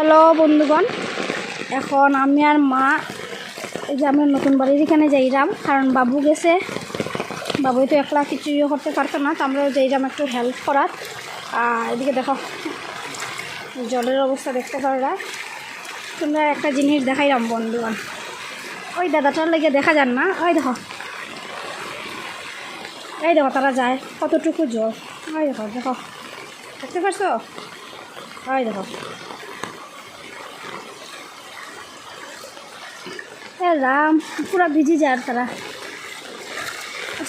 Hello বন্ধুগণ, এখন আমি আর মা, এই যে আমরা নতুন বাড়ির এখানে যাইরাম, কারণ বাবু গেছে। বাবুই তো একলা কিছু ইয়ে করতে পারতো না, তো আমরা যাইরাম একটু হেল্প করার। আর এদিকে দেখো, জলের অবস্থা দেখতে পাররা তোমরা একটা জিনিস দেখাইলাম বন্ধুগণ। ওই দাদাটার লেগে দেখা যান না, ওই দেখো। এই দেখো, তারা যায়, কতটুকু জল। ওই দেখো দেখো। দেখতে পারছ? ওই দেখো। রাম, পুরা ভিজি যায় তারা।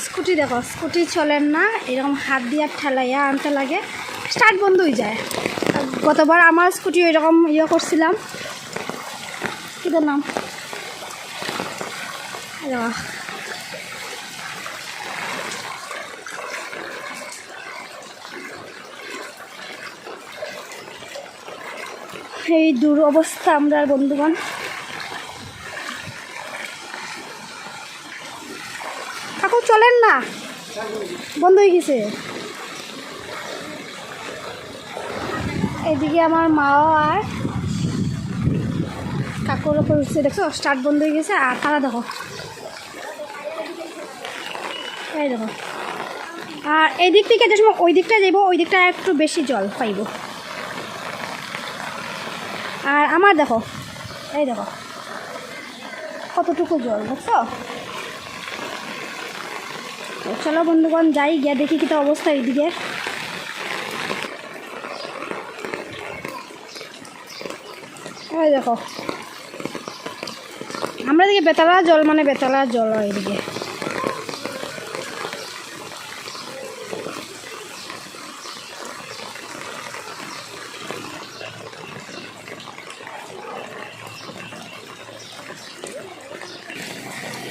স্কুটি দেখো, স্কুটি চলেন না, এরকম হাত দিয়ে ঠেলাইয়া আনতে লাগে। স্টার্ট বন্ধ হয়ে যায়। গতবার আমার স্কুটি ওইরকম ইয়ে করছিলাম। কিদের নাম। এই দূর অবস্থা, আমরা বন্ধুগণ। চলেন না। বন্ধ হয়ে গেছে। এদিকে আমার মাও আর কাকুর ওপর উঠছে। দেখছ? স্টার্ট বন্ধ হয়ে গেছে। আর তারা দেখো। এই দেখো। আর এই দিক থেকে যে সময় ওই দিকটা যাইব, ওই দিকটা একটু বেশি জল পাইব। আর আমার দেখো, এই দেখো, কতটুকু জল, দেখছ? তো চলো বন্ধুগণ, যাই, গিয়া দেখি কি তো অবস্থা এইদিকে। এই দেখো। আমরা দেখি বেতলা জল মানে বেতালা জল হয়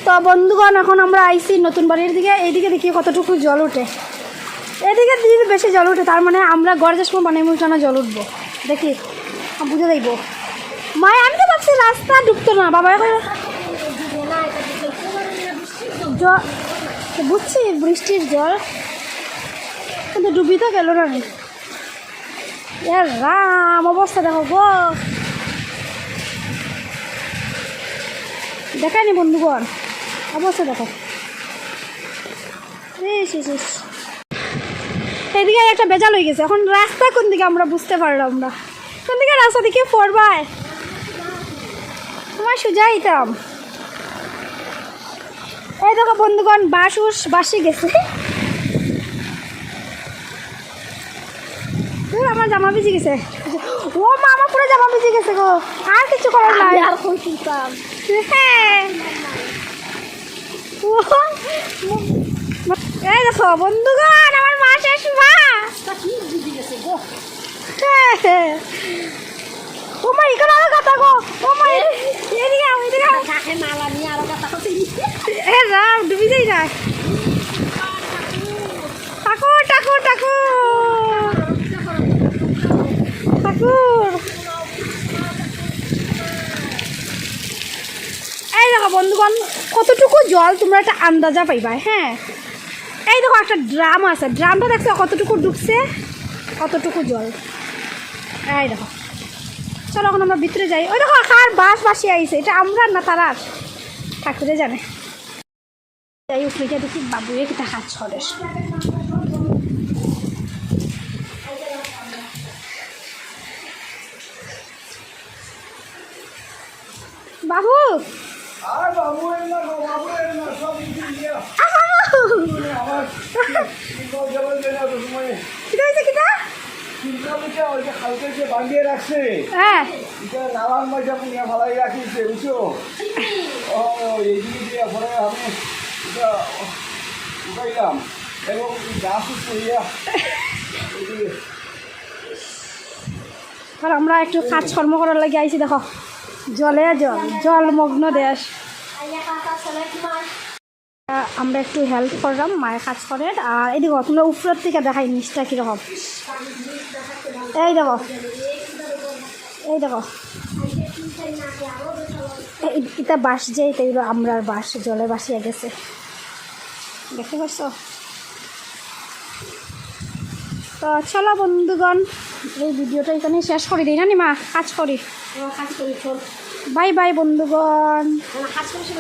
তো বন্ধুগণ, এখন আমরা আইছি নতুন বাড়ির দিকে। এইদিকে দেখি কতটুকু জল ওঠে। এদিকে দিদি বেশি জল ওঠে, তার মানে আমরা গড় সময় পানি মুখানা জল উঠবো। দেখি বুঝে দেখব। মায় আমি তো ভাবছি রাস্তা ডুবতো না, বাবা এখন জল বুঝছি, বৃষ্টির জল। কিন্তু ডুবি তো গেল না রাম, অবস্থা দেখো গো। দেখায়নি বন্ধুগণ। অবস্থা দেখো। এদিকে একটা বেজাল হয়ে গেছে। এখন রাস্তা কোন দিকে আমরা বুঝতে পারলাম না। কোন দিকে রাস্তা দিকে পড়বায় তোমার সোজা ইতাম এই দেখো বন্ধুগণ বাস উস বাসি গেছে। আমার জামা ভিজে গেছে। ও মা আমার পুরো জামা ভিজে গেছে গো। আর কিছু করার নাই। আর হ্যাঁ। এই দেখো, বন্ধুগণ, আমার মা শেষ মা ও মা, এখানে আরও কথা গো। ও মা কথা এ ঠাকুর ঠাকুর ঠাকুর। ঠাকুর এই দেখো বন্ধুগণ, কতটুকু জল তোমরা একটা আন্দাজা পাইবা হ্যাঁ? এই দেখো একটা ড্রাম আছে, ড্রামটা দেখছ কতটুকু ডুবছে? কতটুকু জল? এই দেখো। চলো এখন আমরা ভিতরে যাই। ওই দেখো কার বাস বাসি আইছে। এটা আমরা না তারা? ঠাকুরে জানে। যাই উঠলে গিয়ে দেখি বাবুয়ে কিটা হাত ছড়ে। বাবু! আর বাবু এর না গো, বাবু এর না, সব কিছু নিয়ে আমার চিন্তা জল দেয় না তো সময়ে। কিটা হয়েছে কিটা? ওই যে কালকে যে বাঁধিয়ে রাখছে, হ্যাঁ। এটা নানান মজা পুনিয়া ফালাই রাখিছে, বুঝছ? ও, এইদিকে দিয়ে পরে আমি এটা উঠাইলাম এবং গাছ উঠিয়া আর আমরা একটু কাজকর্ম করার লাগে আইছি দেখো। জলে জল, জলমগ্ন দেশ। আমরা একটু হেল্প করলাম, মায়ের কাজ করেন। আর এই দেখো, তোমরা উপরের থেকে দেখাই, নিচটা কীরকম। এই দেখো এই দেখো। এটা বাস যে, এটা হলো আমরার বাস জলে বাসিয়া গেছে। দেখতে পাচ্ছ? তো চলো বন্ধুগণ এই ভিডিওটা এখানে শেষ করে। দিই না মা? কাজ করি। কাজ করি বাই বাই বন্ধুগণ। করি